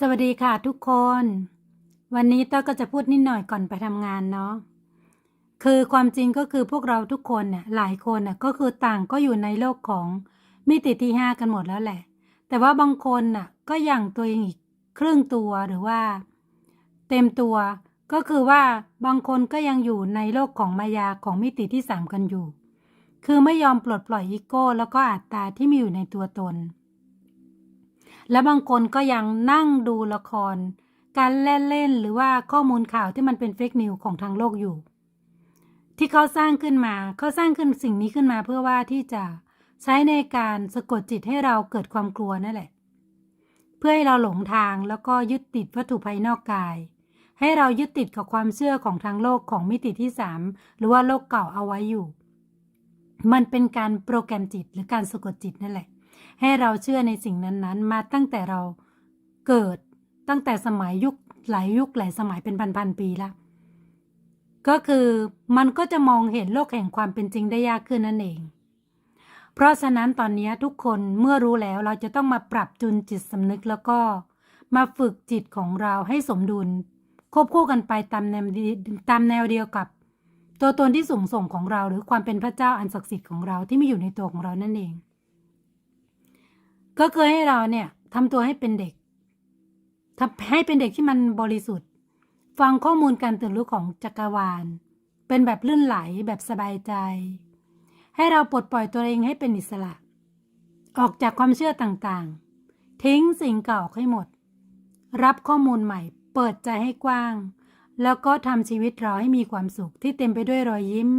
สวัสดีค่ะทุกคน วันนี้ต้อยก็จะพูดนิดหน่อยก่อนไปทำงานเนาะคือความจริงก็คือพวกเราทุกคนเนี่ยหลายคนน่ะก็คือต่างก็อยู่ในโลกของมิติที่ห้ากันหมดแล้วแหละ แต่ว่าบางคนน่ะก็อย่างตัวเองอีกครึ่งตัวหรือว่า เต็มตัวก็คือว่าบางคนก็ยังอยู่ในโลกของมายาของมิติที่สามกันอยู่ คือไม่ยอมปลดปล่อยอีโก้แล้วก็อัตตาที่มีอยู่ในตัวตน และบางคนก็ยังนั่งดูละคร การเล่นเล่นหรือว่าข้อมูลข่าวที่มันเป็นเฟกนิวของทางโลกอยู่ ที่เขาสร้างขึ้นมาเขาสร้างขึ้นสิ่งนี้ขึ้นมาเพื่อว่าที่จะใช้ในการสะกดจิตให้เราเกิดความกลัวนั่นแหละ เพื่อให้เราหลงทางแล้วก็ยึดติดวัตถุภายนอกกาย ให้เรายึดติดกับความเชื่อของทางโลกของมิติที่สามหรือว่าโลกเก่าเอาไว้อยู่ มันเป็นการโปรแกรมจิตหรือการสะกดจิตนั่นแหละ ให้เราเชื่อในสิ่งนั้นๆ มาตั้งแต่เราเกิดตั้งแต่สมัยยุคหลายยุคหลายสมัยเป็นพันๆปีละก็คือมันก็จะมองเห็นโลกแห่งความเป็นจริงได้ยากขึ้นนั่นเอง เพราะฉะนั้นตอนนี้ทุกคนเมื่อรู้แล้วเราจะต้องมาปรับจูนจิตสำนึกแล้วก็มาฝึกจิตของเราให้สมดุล ควบคู่กันไปตามแนวตามแนวเดียวกับ ตัวตนที่สูงส่งของเราหรือความเป็นพระเจ้าอันศักดิ์สิทธิ์ของเราที่มีอยู่ในตัวของเรานั่นเอง ก็คือให้เราเนี่ยทำตัวให้เป็นเด็กทำให้เป็นเด็กที่มันบริสุทธิ์ ฟังข้อมูลการตื่นรู้ของจักรวาล เป็นแบบลื่นไหลแบบสบายใจ ให้เราปลดปล่อยตัวเองให้เป็นอิสระ ออกจากความเชื่อต่างๆ ทิ้งสิ่งเก่าให้หมด รับข้อมูลใหม่ เปิดใจให้กว้าง แล้วก็ทำชีวิตเราให้มีความสุขที่เต็มไปด้วยรอยยิ้ม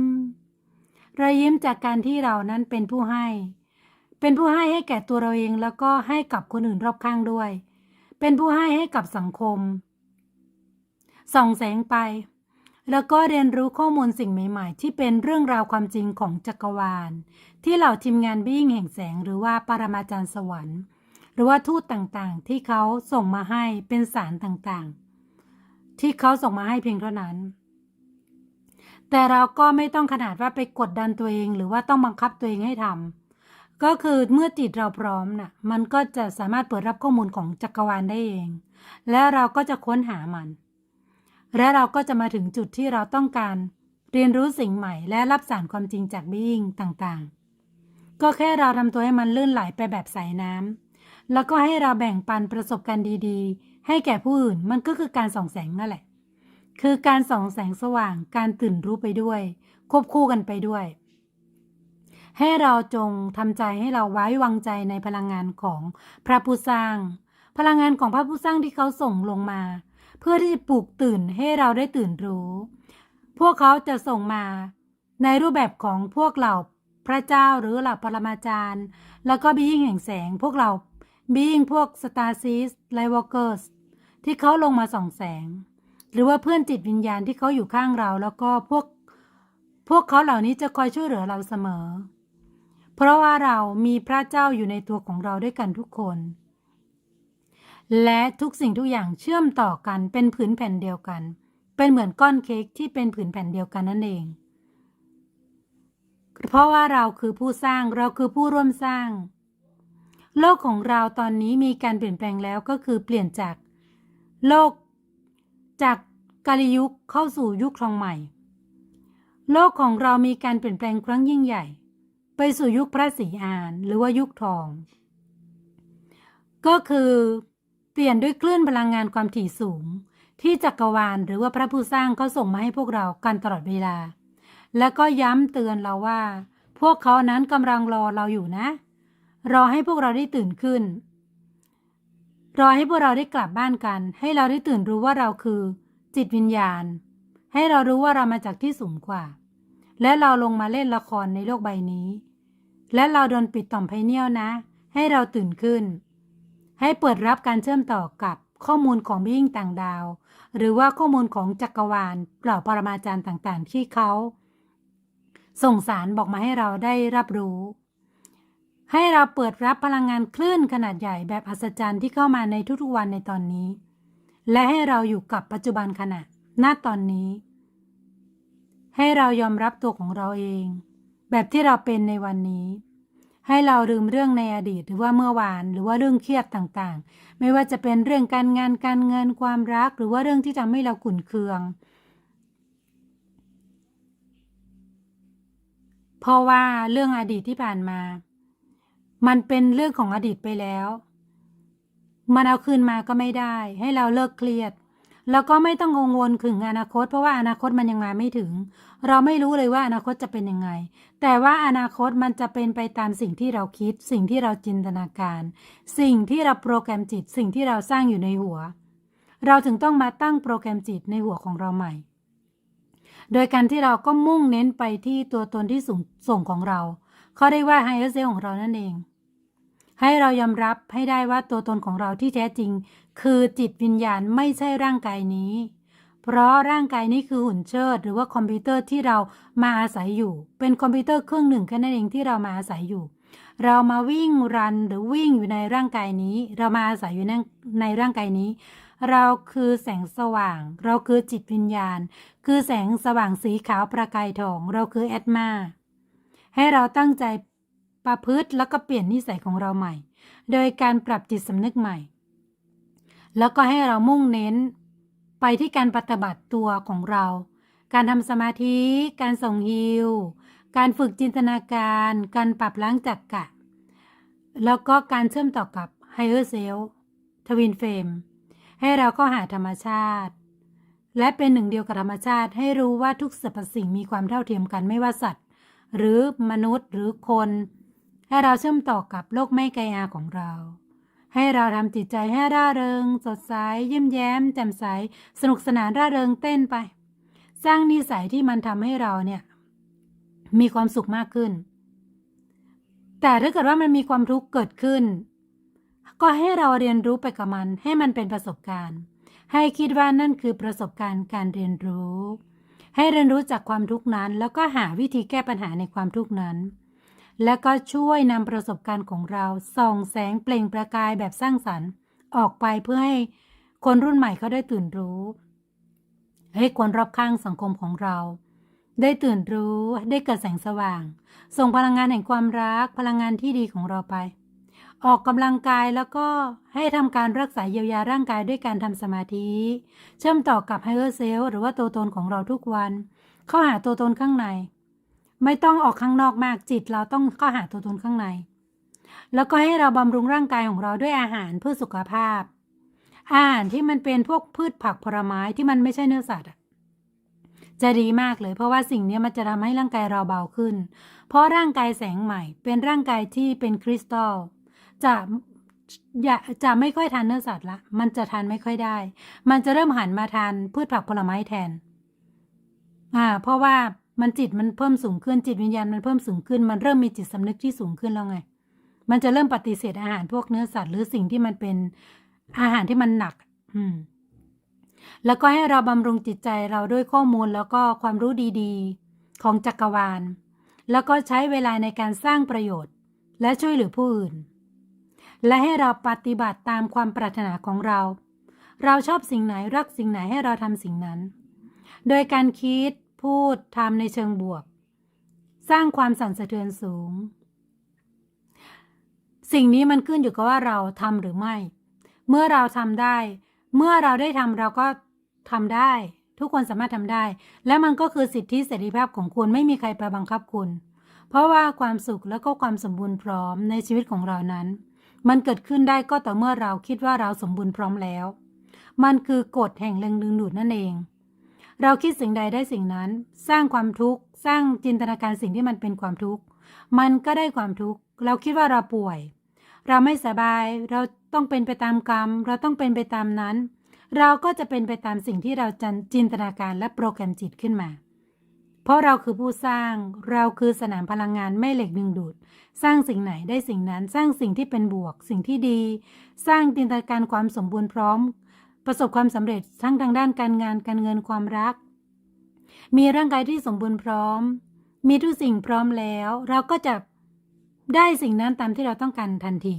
รอยยิ้มจากการที่เรานั้นเป็นผู้ให้ เป็นผู้ให้ให้แก่ตัวเราเองแล้วก็ให้กับคนอื่นรอบข้างด้วย เป็นผู้ให้ให้กับสังคม ส่องแสงไป แล้วก็เรียนรู้ข้อมูลสิ่งใหม่ ๆ ที่เป็นเรื่องราวความจริงของจักรวาล ที่เหล่าทีมงานบิ้งแห่งแสงหรือว่าปรมาจารย์สวรรค์ หรือว่าทูตต่างๆ ที่เขาส่งมาให้เป็นสารต่างๆ ที่เขาส่งมาให้เพียงเท่านั้นแต่เราก็ไม่ต้องขนาดว่าไปกดดันตัวเอง หรือว่าต้องบังคับตัวเองให้ทำ ก็คือเมื่อจิตเราพร้อมน่ะ มันก็จะสามารถเปิดรับข้อมูลของจักรวาลได้เอง และเราก็จะค้นหามัน และเราก็จะมาถึงจุดที่เราต้องการ เรียนรู้สิ่งใหม่ และรับสารความจริงจากบิ้งต่างๆ ก็แค่เราทำตัวให้มันลื่นไหลไปแบบสายน้ำแล้วก็ให้เราแบ่งปันประสบการณ์ดีๆ ให้แก่ผู้อื่นมันก็คือการส่องแสงนั่นแหละ คือการส่องแสงสว่าง การตื่นรู้ไปด้วย ควบคู่กันไปด้วย ให้เราจงทำใจให้เราไว้วางใจในพลังงานของพระผู้สร้าง พลังงานของพระผู้สร้างที่เขาส่งลงมา เพื่อที่จะปลุกตื่นให้เราได้ตื่นรู้ พวกเขาจะส่งมาในรูปแบบของพวกเราพระเจ้าหรือเหล่าปรมาจารย์ แล้วก็บีอิงแห่งแสงพวกเราบีอิงพวกสตาร์ซีสไลวอเกอร์สที่เขาลงมาส่องแสง หรือว่าเพื่อนจิตวิญญาณที่เขาอยู่ข้างเรา แล้วก็พวกพวกเขาเหล่านี้จะคอยช่วยเหลือเราเสมอ เพราะว่าเรามีพระเจ้าอยู่ในตัวของเราด้วยกันทุกคน และทุกสิ่งทุกอย่างเชื่อมต่อกันเป็นผืนแผ่นเดียวกัน เป็นเหมือนก้อนเค้กที่เป็นผืนแผ่นเดียวกันนั่นเอง เพราะว่าเราคือผู้สร้างเราคือผู้ร่วมสร้าง โลกของเราตอนนี้มีการเปลี่ยนแปลงแล้วก็คือเปลี่ยนจากโลกจากกาลยุคเข้าสู่ยุคทองใหม่ โลกของเรามีการเปลี่ยนแปลงครั้งยิ่งใหญ่ ไปสู่ยุคพระศรีอานหรือว่ายุคทอง ก็คือเปลี่ยนด้วยคลื่นพลังงานความถี่สูง ที่จักรวาลหรือว่าพระผู้สร้างเขาส่งมาให้พวกเรากันตลอดเวลา และก็ย้ำเตือนเราว่า พวกเขานั้นกำลังรอเราอยู่นะ รอให้พวกเราได้ตื่นขึ้น รอให้พวกเราได้กลับบ้านกัน ให้เราได้ตื่นรู้ว่าเราคือ จิตวิญญาณ ให้เรารู้ว่าเรามาจากที่สูงกว่า และเราลงมาเล่นละครในโลกใบนี้ และเราโดนปิดต่อมไพเนียลนะ ให้เราตื่นขึ้น ให้เปิดรับการเชื่อมต่อกับข้อมูลของบิ่งต่างดาว หรือว่าข้อมูลของจักรวาลเหล่าปรมาจารย์ต่างๆ ที่เขา ส่งสารบอกมาให้เราได้รับรู้ ให้เราเปิดรับพลังงานคลื่นขนาดใหญ่แบบอัศจรรย์ที่เข้ามาในทุกๆวันในตอนนี้ และให้เราอยู่กับปัจจุบันขณะณตอนนี้ ให้เรายอมรับตัวของเราเอง แบบที่เราเป็นในวันนี้ ให้เราลืมเรื่องในอดีตหรือว่าเมื่อวานหรือว่าเรื่องเครียดต่างๆ ไม่ว่าจะเป็นเรื่องการงานการเงินความรัก หรือว่าเรื่องที่ทำให้เราขุ่นเคือง เพราะว่าเรื่องอดีตที่ผ่านมา มันเป็นเรื่องของอดีตไปแล้ว มันเอาคืนมาก็ไม่ได้ ให้เราเลิกเครียด แล้วก็ไม่ต้องกังวลถึงอนาคต เพราะว่าอนาคตมันยังมาไม่ถึง เราไม่รู้เลยว่าอนาคตจะเป็นยังไง แต่ว่าอนาคตมันจะเป็นไปตามสิ่งที่เราคิด สิ่งที่เราจินตนาการ สิ่งที่เราโปรแกรมจิต สิ่งที่เราสร้างอยู่ในหัว เราถึงต้องมาตั้งโปรแกรมจิตในหัวของเราใหม่ โดยการที่เราก็มุ่งเน้นไปที่ตัวตนที่สูงส่งของเราเขาเรียกว่าไฮเออร์เซลของเรานั่นเองให้เรายอมรับให้ได้ว่าตัวตนของเราที่แท้จริง คือจิตวิญญาณไม่ใช่ร่างกายนี้ เพราะร่างกายนี้คือหุ่นเชิด หรือว่าคอมพิวเตอร์ที่เรามาอาศัยอยู่ เป็นคอมพิวเตอร์เครื่องหนึ่งแค่นั้นเองที่เรามาอาศัยอยู่ เรามาวิ่งรันหรือวิ่งอยู่ในร่างกายนี้ เรามาอาศัยอยู่ในในร่างกายนี้ เราคือแสงสว่าง เราคือจิตวิญญาณ คือแสงสว่างสีขาวประกายทอง เราคือแอดมาให้เราตั้งใจประพฤติแล้วก็เปลี่ยนนิสัยของเราใหม่ โดยการปรับจิตสำนึกใหม่ แล้วก็ให้เรามุ่งเน้น ไปที่การปฏิบัติตัวของเรา การทำสมาธิ การส่งฮิว การฝึกจินตนาการ การปรับล้างจักกะ แล้วก็การเชื่อมต่อกับ Higher Self Twin Flame ให้เราก็หาธรรมชาติ และเป็นหนึ่งเดียวกับธรรมชาติ ให้รู้ว่าทุกสรรพสิ่งมีความเท่าเทียมกันไม่ว่าสัตว์ หรือมนุษย์หรือคน ให้เราเชื่อมต่อกับโลกไม่ไกลอาของเรา ให้เราทำจิตใจให้ร่าเริง สดใสยิ้มแย้ม แจ่มใส สนุกสนานร่าเริงเต้นไป สร้างนิสัยที่มันทำให้เราเนี่ย มีความสุขมากขึ้น แต่ถ้าเกิดว่ามันมีความทุกข์เกิดขึ้น ก็ให้เราเรียนรู้ไปกับมัน ให้มันเป็นประสบการณ์ ให้คิดว่านั่นคือประสบการณ์การเรียนรู้ ให้เรียนรู้จากความทุกข์นั้น แล้วก็หาวิธีแก้ปัญหาในความทุกข์นั้น แล้วก็ช่วยนำประสบการณ์ของเรา ส่องแสงเปล่งประกายแบบสร้างสรรค์ ออกไปเพื่อให้คนรุ่นใหม่เขาได้ตื่นรู้ให้คนรอบข้างสังคมของเรา ได้ตื่นรู้ได้เกิดแสงสว่าง ส่งพลังงานแห่งความรัก พลังงานที่ดีของเราไป ออกกำลังกายแล้วก็ให้ทำการรักษาเยียวยาร่างกายด้วยการทำสมาธิ เชื่อมต่อกับไฮเออร์เซลหรือว่าตัวตนของเราทุกวัน เข้าหาตัวตนข้างใน ไม่ต้องออกข้างนอกมากจิต เราต้องเข้าหาตัวตนข้างใน แล้วก็ให้เราบำรุงร่างกายของเราด้วยอาหารเพื่อสุขภาพ อาหารที่มันเป็นพวกพืชผักผลไม้ที่มันไม่ใช่เนื้อสัตว์จะดีมากเลย เพราะว่าสิ่งนี้มันจะทำให้ร่างกายเราเบาขึ้น เพราะร่างกายแสงใหม่ เป็นร่างกายที่เป็นคริสตัลจะอย่าจะไม่ค่อยทานเนื้อสัตว์ละ มันจะทานไม่ค่อยได้ มันจะเริ่มหันมาทานพืชผักผลไม้แทน อ่า เพราะว่า มันจิตมันเพิ่มสูงขึ้นจิตวิญญาณมันเพิ่มสูงขึ้น มันเริ่มมีจิตสำนึกที่สูงขึ้นแล้วไง มันจะเริ่มปฏิเสธอาหารพวกเนื้อสัตว์หรือสิ่งที่มันเป็นอาหารที่มันหนัก อืม แล้วก็ให้เราบำรุงจิตใจเราด้วยข้อมูลแล้วก็ความรู้ดีๆ ของจักรวาล แล้วก็ใช้เวลาในการสร้างประโยชน์ และช่วยเหลือผู้อื่น และให้เราปฏิบัติตามความปรารถนาของเรา เราชอบสิ่งไหนรักสิ่งไหนให้เราทำสิ่งนั้น โดยการคิด พูดทำในเชิงบวก สร้างความสั่นสะเทือนสูง สิ่งนี้มันขึ้นอยู่กับว่าเราทำหรือไม่ เมื่อเราทำได้ เมื่อเราได้ทำเราก็ทำได้ ทุกคนสามารถทำได้ และมันก็คือสิทธิเสรีภาพของคุณไม่มีใครไปบังคับคุณ เพราะว่าความสุขและก็ความสมบูรณ์พร้อมในชีวิตของเรานั้น มันเกิดขึ้นได้ก็ต่อเมื่อเราคิดว่าเราสมบูรณ์พร้อมแล้ว มันคือกฎแห่งแรงดึงดูดนั่นเอง เราคิดสิ่งใดได้สิ่งนั้น สร้างความทุกข์ สร้างจินตนาการสิ่งที่มันเป็นความทุกข์ มันก็ได้ความทุกข์ เราคิดว่าเราป่วย เราไม่สบาย เราต้องเป็นไปตามกรรม เราต้องเป็นไปตามนั้น เราก็จะเป็นไปตามสิ่งที่เราจ,จินตนาการและโปรแกรมจิตขึ้นมา เพราะเราคือผู้สร้าง เราคือสนามพลังงานแม่เหล็กดึงดูด สร้างสิ่งไหนได้สิ่งนั้น สร้างสิ่งที่เป็นบวก สิ่งที่ดี สร้างจินตนาการความสมบูรณ์พร้อม ประสบความสำเร็จทั้งทางด้านการงานการเงินความรัก มีร่างกายที่สมบูรณ์พร้อม มีทุกสิ่งพร้อมแล้ว เราก็จะได้สิ่งนั้นตามที่เราต้องการทันที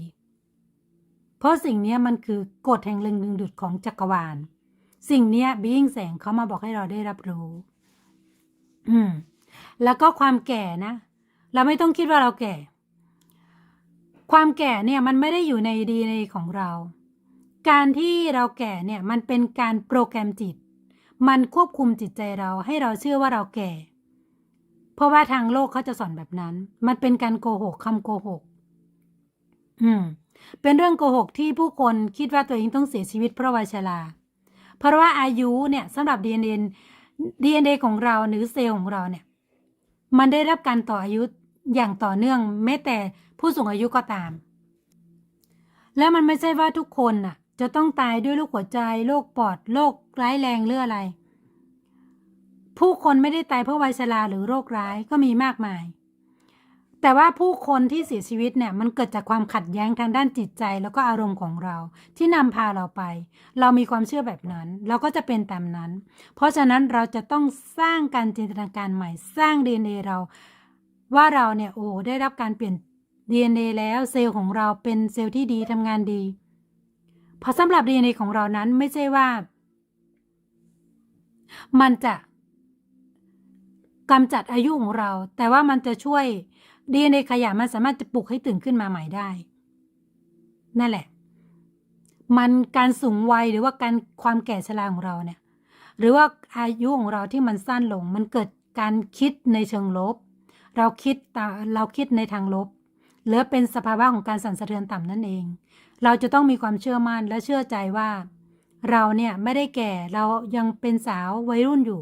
เพราะสิ่งนี้มันคือกฎแห่งแรงดึงดูดของจักรวาล สิ่งนี้บีอิงแสงเขามาบอกให้เราได้รับรู้ อืม แล้วก็ความแก่นะ เราไม่ต้องคิดว่าเราแก่ ความแก่เนี่ยมันไม่ได้อยู่ในดีในของเรา การที่เราแก่เนี่ยมันเป็นการโปรแกรมจิต มันควบคุมจิตใจเราให้เราเชื่อว่าเราแก่ เพราะว่าทางโลกเขาจะสอนแบบนั้น มันเป็นการโกหกคำโกหก อืม เป็นเรื่องโกหกที่ผู้คนคิดว่าตัวเองต้องเสียชีวิตเพราะวัยชรา เพราะว่าอายุเนี่ยสำหรับ DNA DNA ของเราหรือเซลล์ของเราเนี่ย มันได้รับการต่ออายุอย่างต่อเนื่องแม้แต่ผู้สูงอายุก็ตาม และมันไม่ใช่ว่าทุกคนน่ะ จะต้องตายด้วยโรคหัวใจโรคปอดโรคร้ายแรงหรืออะไร ผู้คนไม่ได้ตายเพราะวัยชราหรือโรคร้ายก็มีมากมาย แต่ว่าผู้คนที่เสียชีวิตเนี่ยมันเกิดจากความขัดแย้งทางด้านจิตใจแล้วก็อารมณ์ของเรา ที่นำพาเราไป เรามีความเชื่อแบบนั้น เราก็จะเป็นตามนั้น เพราะฉะนั้นเราจะต้องสร้างการจินตนาการใหม่สร้าง DNA เรา ว่าเราเนี่ยโอ้ได้รับการเปลี่ยน DNA แล้วเซลล์ของเราเป็นเซลล์ที่ดีทำงานดี เพราะสำหรับ DNA ของเรานั้นไม่ใช่ว่า มันจะกำจัดอายุของเรา แต่ว่ามันจะช่วย DNA ขยะมันสามารถจะปลุกให้ตื่นขึ้นมาใหม่ได้ นั่นแหละ มันการสูงวัยหรือว่าการความแก่ชราของเราเนี่ย หรือว่าอายุของเราที่มันสั้นลง มันเกิดการคิดในเชิงลบ เราคิดเราคิดในทางลบหรือเป็นสภาวะของการสั่นสะเทือนต่ำนั่นเอง เราจะต้องมีความเชื่อมั่นและเชื่อใจว่า เราเนี่ยไม่ได้แก่เรายังเป็นสาววัยรุ่นอยู่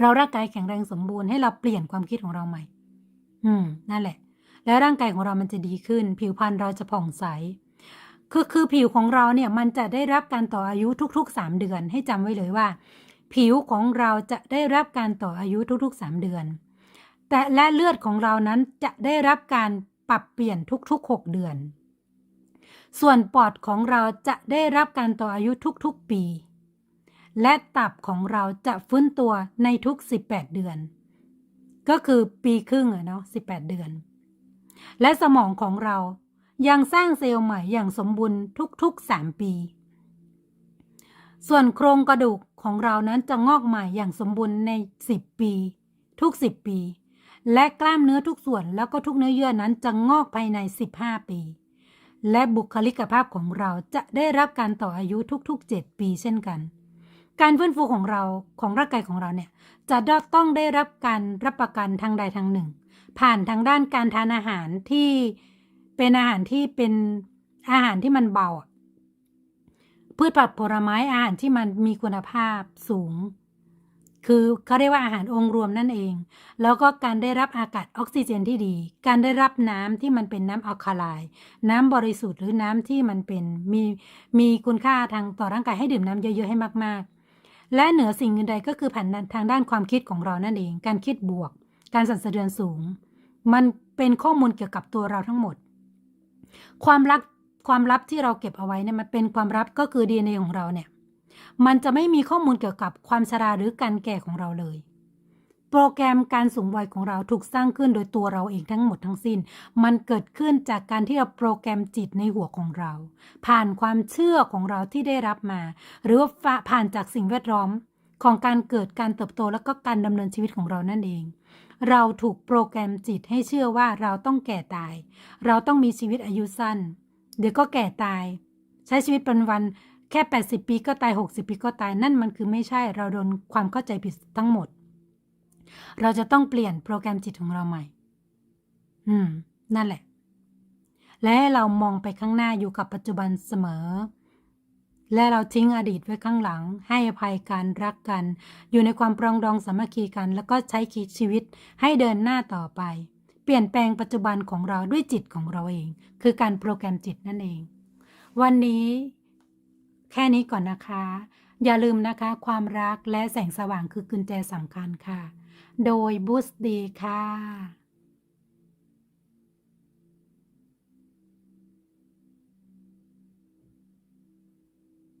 เราร่างกายแข็งแรงสมบูรณ์ให้เราเปลี่ยนความคิดของเราใหม่ อืม นั่นแหละ แล้วร่างกายของเรามันจะดีขึ้น ผิวพรรณเราจะผ่องใส คือคือผิวของเราเนี่ยมันจะได้รับการต่ออายุทุกๆ 3 เดือน ให้จำไว้เลยว่า ผิวของเราจะได้รับการต่ออายุทุกๆ 3 เดือน แต่และเลือดของเรานั้นจะได้รับการปรับเปลี่ยนทุกๆ 6 เดือน ส่วนปอดของเราจะได้รับการต่ออายุทุกๆปี และตับของเราจะฟื้นตัวในทุก 18 เดือน ก็คือปีครึ่งอะเนาะ18 เดือน และสมองของเรายังสร้างเซลล์ใหม่อย่างสมบูรณ์ทุก ๆ 3 ปี ส่วนโครงกระดูกของเรานั้นจะงอกใหม่อย่างสมบูรณ์ใน 10 ปี ทุก 10 ปี และกล้ามเนื้อทุกส่วนแล้วก็ทุกเนื้อเยื่อนั้นจะงอกภายใน 15 ปี และบุคลิกภาพของเราจะได้รับการต่ออายุทุกๆ 7 ปีเช่นกัน การฟื้นฟูของเราของร่างกายของเราเนี่ยจะต้องได้รับการรับประกันทางใดทางหนึ่ง ผ่านทางด้านการทานอาหารที่เป็นอาหารที่เป็นอาหารที่มันเบาพืชผักผลไม้อาหารที่มันมีคุณภาพสูง คือเขาเรียกว่าอาหารองค์รวมนั่นเอง แล้วก็การได้รับอากาศออกซิเจนที่ดี การได้รับน้ำที่มันเป็นน้ำอัลคาไลน์น้ำบริสุทธิ์หรือน้ำที่มันเป็นมีมีคุณค่าทางต่อร่างกายให้ดื่มน้ำเยอะๆให้มากๆ และเหนือสิ่งอื่นใดก็คือผ่านทางด้านความคิดของเรานั่นเอง การคิดบวก การสั่นสะเทือนสูง มันเป็นข้อมูลเกี่ยวกับตัวเราทั้งหมด ความรักความลับที่เราเก็บเอาไว้เนี่ยมันเป็นความลับก็คือ DNA ของเราเนี่ย มันจะไม่มีข้อมูลเกี่ยวกับความชราหรือการแก่ของเราเลย โปรแกรมการสูงวัยของเราถูกสร้างขึ้นโดยตัวเราเองทั้งหมดทั้งสิ้น มันเกิดขึ้นจากการที่เราโปรแกรมจิตในหัวของเรา ผ่านความเชื่อของเราที่ได้รับมา หรือว่าผ่านจากสิ่งแวดล้อมของการเกิดการเติบโตแล้วก็การดำเนินชีวิตของเรานั่นเอง เราถูกโปรแกรมจิตให้เชื่อว่าเราต้องแก่ตาย เราต้องมีชีวิตอายุสั้น เดี๋ยวก็แก่ตาย ใช้ชีวิตเป็นวัน ค่ 80 ปีก็ตาย 60 ปีก็ตายนั่นมันคือไม่ใช่เราโดนความเข้าใจผิดทั้งหมด เราจะต้องเปลี่ยนโปรแกรมจิตของเราใหม่ อืม นั่นแหละ และให้เรามองไปข้างหน้าอยู่กับปัจจุบันเสมอ และเราทิ้งอดีตไว้ข้างหลัง ให้อภัยกันรักกัน อยู่ในความปรองดองสามัคคีกัน แล้วก็ใช้คิดชีวิตให้เดินหน้าต่อไป เปลี่ยนแปลงปัจจุบันของเราด้วยจิตของเราเอง คือการโปรแกรมจิตนั่นเอง วันนี้ แค่นี้ก่อนนะคะ อย่าลืมนะคะ ความรักและแสงสว่างคือกุญแจสำคัญค่ะ โดยบูสดีค่ะ